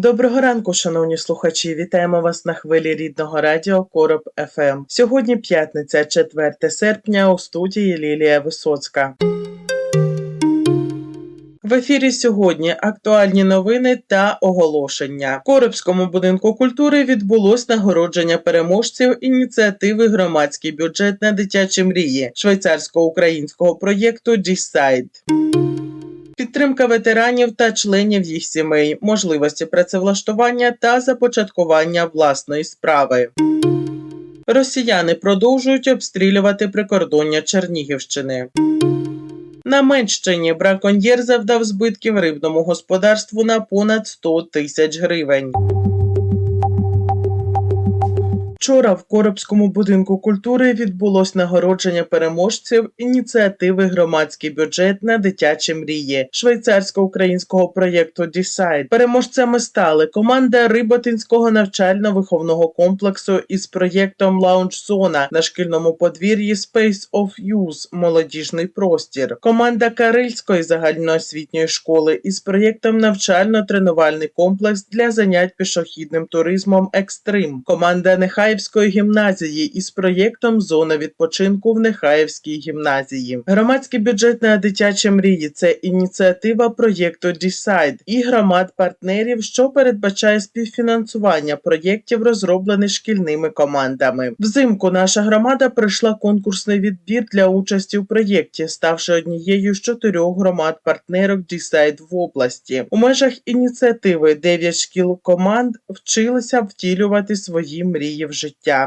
Доброго ранку, шановні слухачі. Вітаємо вас на хвилі рідного радіо Короб ФМ. Сьогодні п'ятниця, 4 серпня, у студії Лілія Висоцька. В ефірі сьогодні актуальні новини та оголошення. В Коробському будинку культури відбулось нагородження переможців ініціативи Громадський бюджет на дитячі мрії швейцарсько-українського проєкту Decide. Підтримка ветеранів та членів їх сімей, можливості працевлаштування та започаткування власної справи. Росіяни продовжують обстрілювати прикордоння Чернігівщини. На Менщині браконьєр завдав збитків рибному господарству на понад 100 тисяч гривень. Вчора в Коробському будинку культури відбулось нагородження переможців ініціативи Громадський бюджет на дитячі мрії швейцарсько-українського проєкту Decide. Переможцями стали команда Риботинського навчально-виховного комплексу із проєктом Lounge Зона на шкільному подвір'ї Space of Youth молодіжний простір. Команда Карильської загальноосвітньої школи із проєктом навчально-тренувальний комплекс для занять пішохідним туризмом Екстрим. Команда Нехаївської гімназії із проєктом Зона відпочинку в Нехаївській гімназії. Громадський бюджет на дитячі мрії це ініціатива проєкту Decide і громад партнерів, що передбачає співфінансування проєктів, розроблених шкільними командами. Взимку наша громада пройшла конкурсний відбір для участі у проєкті, ставши однією з чотирьох громад партнерок Decide в області. У межах ініціативи 9 шкіл команд вчилися втілювати свої мрії в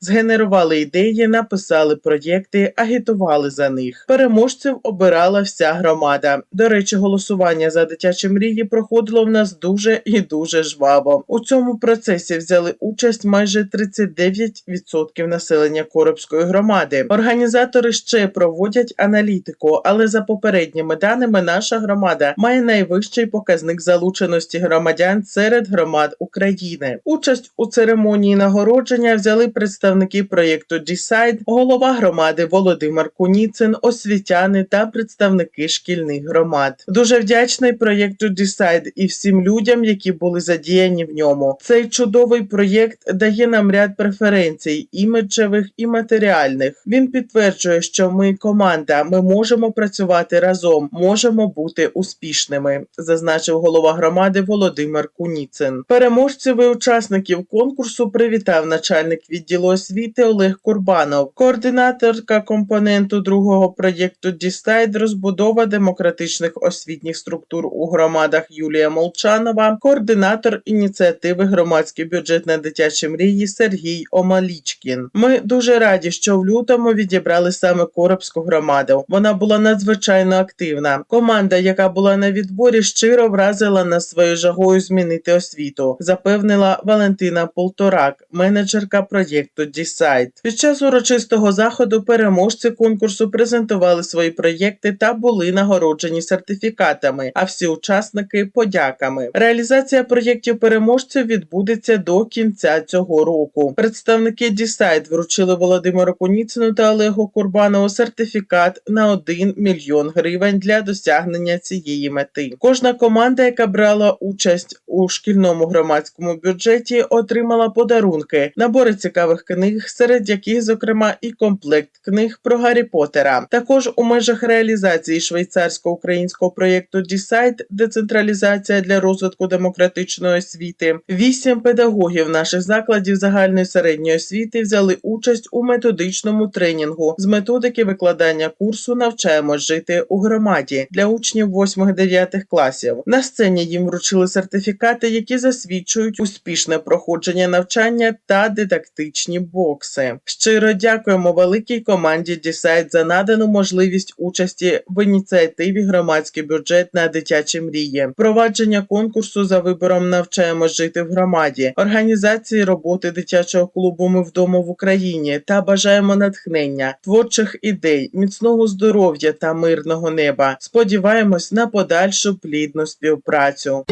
згенерували ідеї, написали проєкти, агітували за них. Переможців обирала вся громада. До речі, голосування за дитячі мрії проходило в нас дуже і дуже жваво. У цьому процесі взяли участь майже 39% населення Коробської громади. Організатори ще проводять аналітику, але за попередніми даними, наша громада має найвищий показник залученості громадян серед громад України. Участь у церемонії нагородження взяли представники проєкту Decide, голова громади Володимир Куніцин, освітяни та представники шкільних громад. Дуже вдячний проєкту Decide і всім людям, які були задіяні в ньому. Цей чудовий проєкт дає нам ряд преференцій, іміджевих і матеріальних. Він підтверджує, що ми команда, ми можемо працювати разом, можемо бути успішними, зазначив голова громади Володимир Куніцин. Переможців і учасників конкурсу привітав начальник відділу освіти Олег Курбанов, координаторка компоненту другого проєкту Дістайд розбудова демократичних освітніх структур у громадах Юлія Молчанова, координатор ініціативи громадський бюджет на дитячі мрії Сергій Омалічкін. Ми дуже раді, що в лютому відібрали саме Коробську громаду. Вона була надзвичайно активна. Команда, яка була на відборі, щиро вразила нас своєю жагою змінити освіту, запевнила Валентина Полторак, менеджерка проєкту Decide. Під час урочистого заходу переможці конкурсу презентували свої проєкти та були нагороджені сертифікатами, а всі учасники подяками. Реалізація проєктів переможців відбудеться до кінця цього року. Представники Decide вручили Володимиру Куніцину та Олегу Курбанову сертифікат на 1 мільйон гривень для досягнення цієї мети. Кожна команда, яка брала участь у шкільному громадському бюджеті, отримала подарунки, набори цікавих книг, серед яких, зокрема, і комплект книг про Гаррі Поттера. Також у межах реалізації швейцарсько-українського проєкту Decide децентралізація для розвитку демократичної освіти. Вісім педагогів наших закладів загальної середньої освіти взяли участь у методичному тренінгу з методики викладання курсу Навчаємо жити у громаді для учнів 8-9 класів. На сцені їм вручили сертифікати, які засвідчують успішне проходження навчання та дидактичні практичні бокси. Щиро дякуємо великій команді Дісайт за надану можливість участі в ініціативі громадський бюджет на дитячі мрії, впровадження конкурсу за вибором навчаємо жити в громаді, організації роботи дитячого клубу Ми вдома в Україні та бажаємо натхнення, творчих ідей, міцного здоров'я та мирного неба. Сподіваємось на подальшу плідну співпрацю.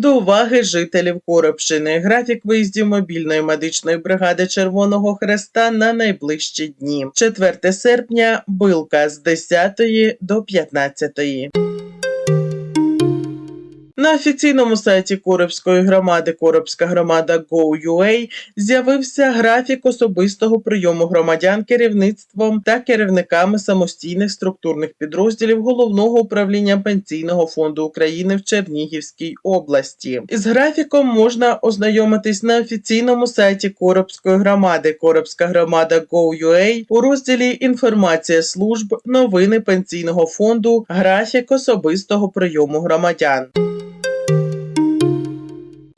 До уваги жителів Коробщини. Графік виїздів мобільної медичної бригади Червоного Хреста на найближчі дні. 4 серпня Билка з 10 до 15. На офіційному сайті Коробської громади Коробська громада Go.ua з'явився графік особистого прийому громадян керівництвом та керівниками самостійних структурних підрозділів Головного управління Пенсійного фонду України в Чернігівській області. Із графіком можна ознайомитись на офіційному сайті Коробської громади Коробська громада Go.ua у розділі Інформація служб, новини пенсійного фонду, графік особистого прийому громадян.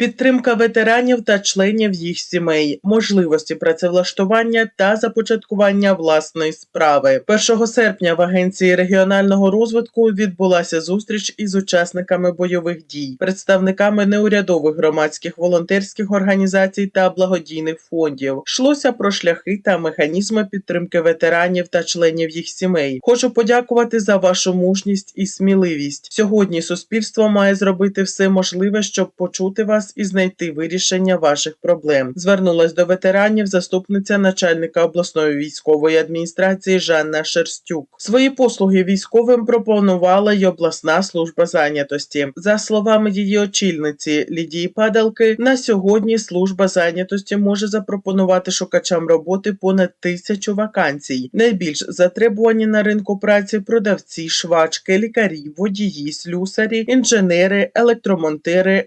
Підтримка ветеранів та членів їх сімей, можливості працевлаштування та започаткування власної справи. 1 серпня в Агенції регіонального розвитку відбулася зустріч із учасниками бойових дій, представниками неурядових громадських волонтерських організацій та благодійних фондів. Йшлося про шляхи та механізми підтримки ветеранів та членів їх сімей. Хочу подякувати за вашу мужність і сміливість. Сьогодні суспільство має зробити все можливе, щоб почути вас і знайти вирішення ваших проблем. Звернулась до ветеранів заступниця начальника обласної військової адміністрації Жанна Шерстюк. Свої послуги військовим пропонувала й обласна служба зайнятості. За словами її очільниці Лідії Падалки, на сьогодні служба зайнятості може запропонувати шукачам роботи понад тисячу вакансій. Найбільш затребувані на ринку праці продавці, швачки, лікарі, водії, слюсарі, інженери, електромонтери,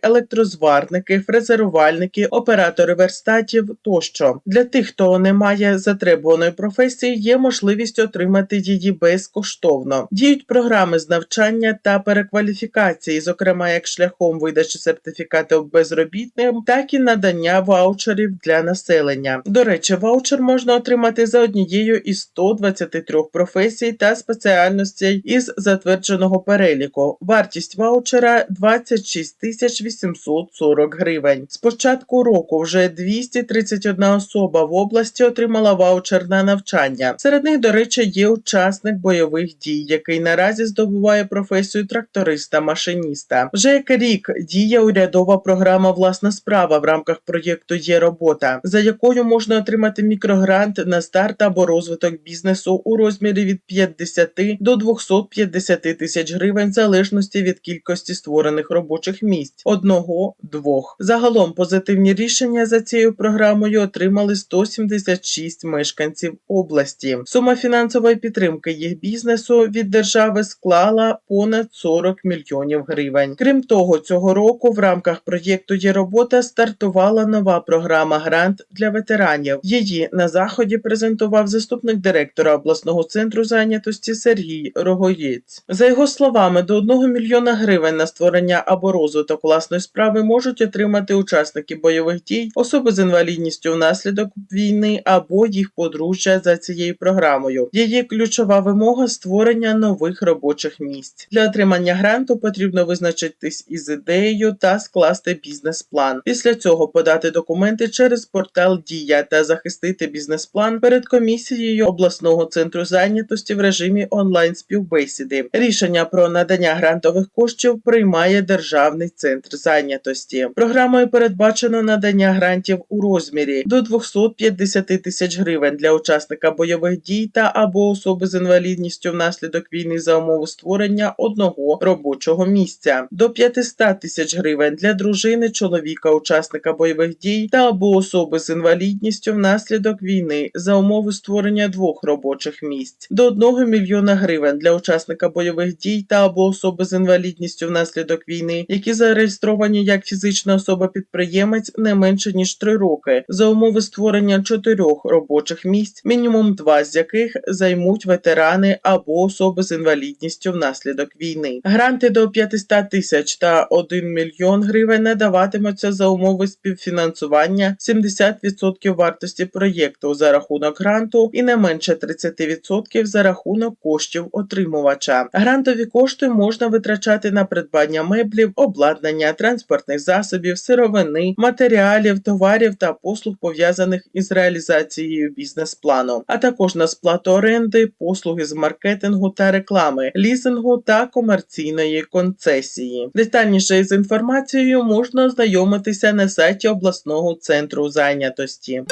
товарники, фрезерувальники, оператори верстатів тощо для тих, хто не має затребуваної професії, є можливість отримати її безкоштовно. Діють програми з навчання та перекваліфікації, зокрема як шляхом видачі сертифікатів безробітним, так і надання ваучерів для населення. До речі, ваучер можна отримати за однією із 123 професій та спеціальностей із затвердженого переліку. Вартість ваучера 26 840 40 гривень. З початку року вже 231 особа в області отримала ваучер на навчання. Серед них, до речі, є учасник бойових дій, який наразі здобуває професію тракториста-машиніста. Вже як рік діє урядова програма Власна справа в рамках проєкту Є робота, за якою можна отримати мікрогрант на старт або розвиток бізнесу у розмірі від 50 до 250 тисяч гривень, в залежності від кількості створених робочих місць одного, двох Загалом позитивні рішення за цією програмою отримали 176 мешканців області. Сума фінансової підтримки їх бізнесу від держави склала понад 40 мільйонів гривень. Крім того, цього року в рамках проєкту є робота стартувала нова програма Грант для ветеранів. Її на заході презентував заступник директора обласного центру зайнятості Сергій Рогоєць. За його словами, до 1 мільйона гривень на створення або розвиток власної справи можуть отримати учасники бойових дій, особи з інвалідністю внаслідок війни або їх подружжя за цією програмою. Її ключова вимога створення нових робочих місць. Для отримання гранту потрібно визначитись із ідеєю та скласти бізнес-план. Після цього подати документи через портал Дія та захистити бізнес-план перед комісією обласного центру зайнятості в режимі онлайн співбесіди. Рішення про надання грантових коштів приймає державний центр зайнятості. Програмою передбачено надання грантів у розмірі до 250 тисяч гривень для учасника бойових дій та або особи з інвалідністю внаслідок війни за умови створення одного робочого місця, до 500 тисяч гривень для дружини чоловіка, учасника бойових дій та або особи з інвалідністю внаслідок війни за умови створення двох робочих місць, до 1 мільйона гривень для учасника бойових дій та або особи з інвалідністю внаслідок війни, які зареєстровані як фізичні фізична особа-підприємець не менше ніж 3 роки за умови створення чотирьох робочих місць, мінімум два з яких займуть ветерани або особи з інвалідністю внаслідок війни. Гранти до 500 тисяч та 1 мільйон гривень надаватимуться за умови співфінансування 70% вартості проєкту за рахунок гранту і не менше 30% за рахунок коштів отримувача. Грантові кошти можна витрачати на придбання меблів, обладнання, транспортних засобів, сировини, матеріалів, товарів та послуг пов'язаних із реалізацією бізнес-плану, а також на сплату оренди, послуги з маркетингу та реклами, лізингу та комерційної концесії. Детальніше з інформацією можна ознайомитися на сайті обласного центру зайнятості.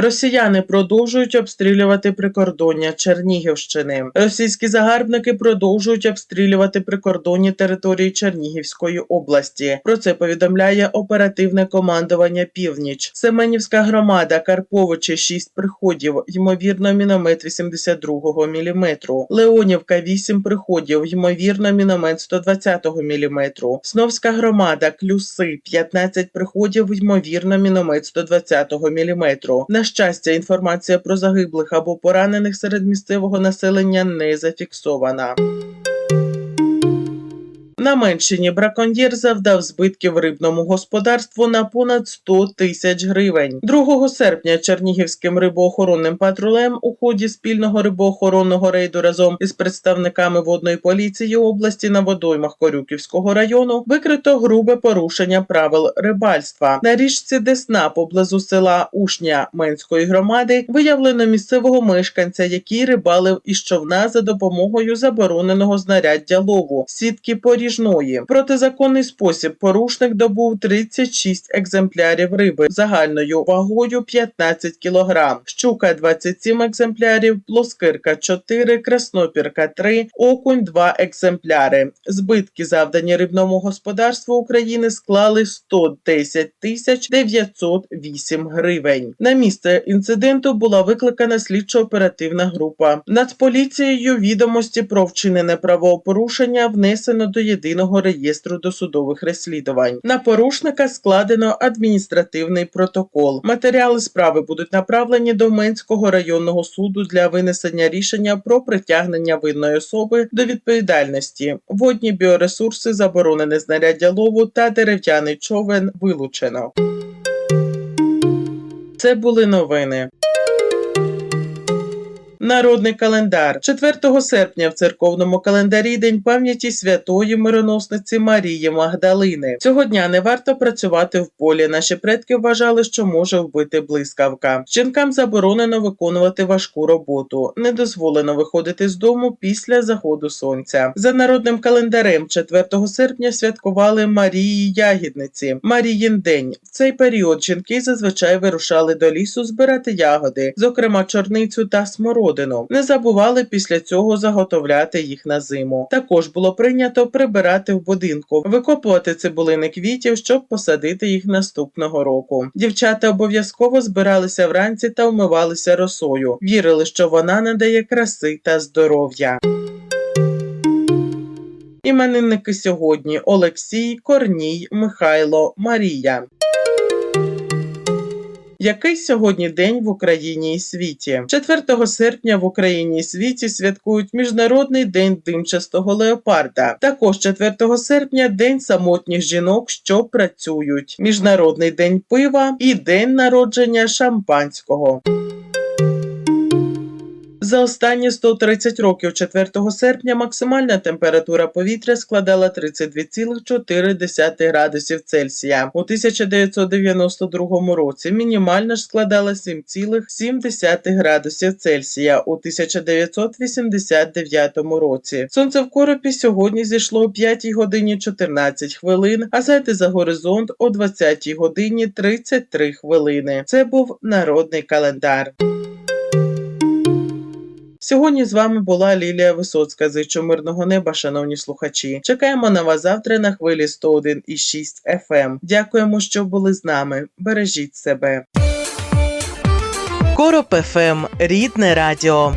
Росіяни продовжують обстрілювати прикордоння Чернігівщини. Російські загарбники продовжують обстрілювати прикордонні території Чернігівської області. Про це повідомляє оперативне командування Північ. Семенівська громада, Карповичі, 6 приходів, ймовірно, міномет 82 мм. Леонівка, 8 приходів, ймовірно, міномет 120 мм. Сновська громада, Клюси, 15 приходів, ймовірно, міномет 120 мм. На щастя, інформація про загиблих або поранених серед місцевого населення не зафіксована. На Менщині браконьєр завдав збитків рибному господарству на понад 100 тисяч гривень. 2 серпня Чернігівським рибоохоронним патрулем у ході спільного рибоохоронного рейду разом із представниками водної поліції області на водоймах Корюківського району викрито грубе порушення правил рибальства. На річці Десна поблизу села Ушня Менської громади виявлено місцевого мешканця, який рибалив із човна за допомогою забороненого знаряддя лову сітки поріжної. Протизаконний спосіб порушник добув 36 екземплярів риби загальною вагою 15 кг, щука 27 екземплярів, плоскирка 4, краснопірка 3, окунь 2 екземпляри. Збитки, завдані рибному господарству України, склали 110 тисяч 908 гривень. На місце інциденту була викликана слідчо-оперативна група. Нацполіцією відомості про вчинене правопорушення внесено до єдиного реєстру досудових розслідувань. На порушника складено адміністративний протокол. Матеріали справи будуть направлені до Менського районного суду для винесення рішення про притягнення винної особи до відповідальності. Водні біоресурси, заборонене знаряддя лову та дерев'яний човен вилучено. Це були новини. Народний календар 4 серпня в церковному календарі День пам'яті святої мироносниці Марії Магдалини. Цього дня не варто працювати в полі. Наші предки вважали, що може вбити блискавка. Жінкам заборонено виконувати важку роботу. Не дозволено виходити з дому після заходу сонця. За народним календарем 4 серпня святкували Марії Ягідниці. Маріїн день. В цей період жінки зазвичай вирушали до лісу збирати ягоди, зокрема чорницю та смородину. Не забували після цього заготовляти їх на зиму. Також було прийнято прибирати в будинку, викопувати цибулини квітів, щоб посадити їх наступного року. Дівчата обов'язково збиралися вранці та вмивалися росою. Вірили, що вона надає краси та здоров'я. Іменинники сьогодні Олексій, Корній, Михайло, Марія. Який сьогодні день в Україні і світі? 4 серпня в Україні і світі святкують Міжнародний день димчастого леопарда. Також 4 серпня день самотніх жінок, що працюють, Міжнародний день пива і день народження шампанського. За останні 130 років 4 серпня максимальна температура повітря складала 32,4 градусів Цельсія. У 1992 році мінімальна ж складала 7,7 градусів Цельсія у 1989 році. Сонце в коропі сьогодні зійшло о 5 годині 14 хвилин, а зайти за горизонт о 20 годині 33 хвилини. Це був народний календар. Сьогодні з вами була Лілія Висоцька. Зичу мирного неба, шановні слухачі. Чекаємо на вас завтра на хвилі 101,6 FM. Дякуємо, що були з нами. Бережіть себе. Короб ФМ. Рідне радіо.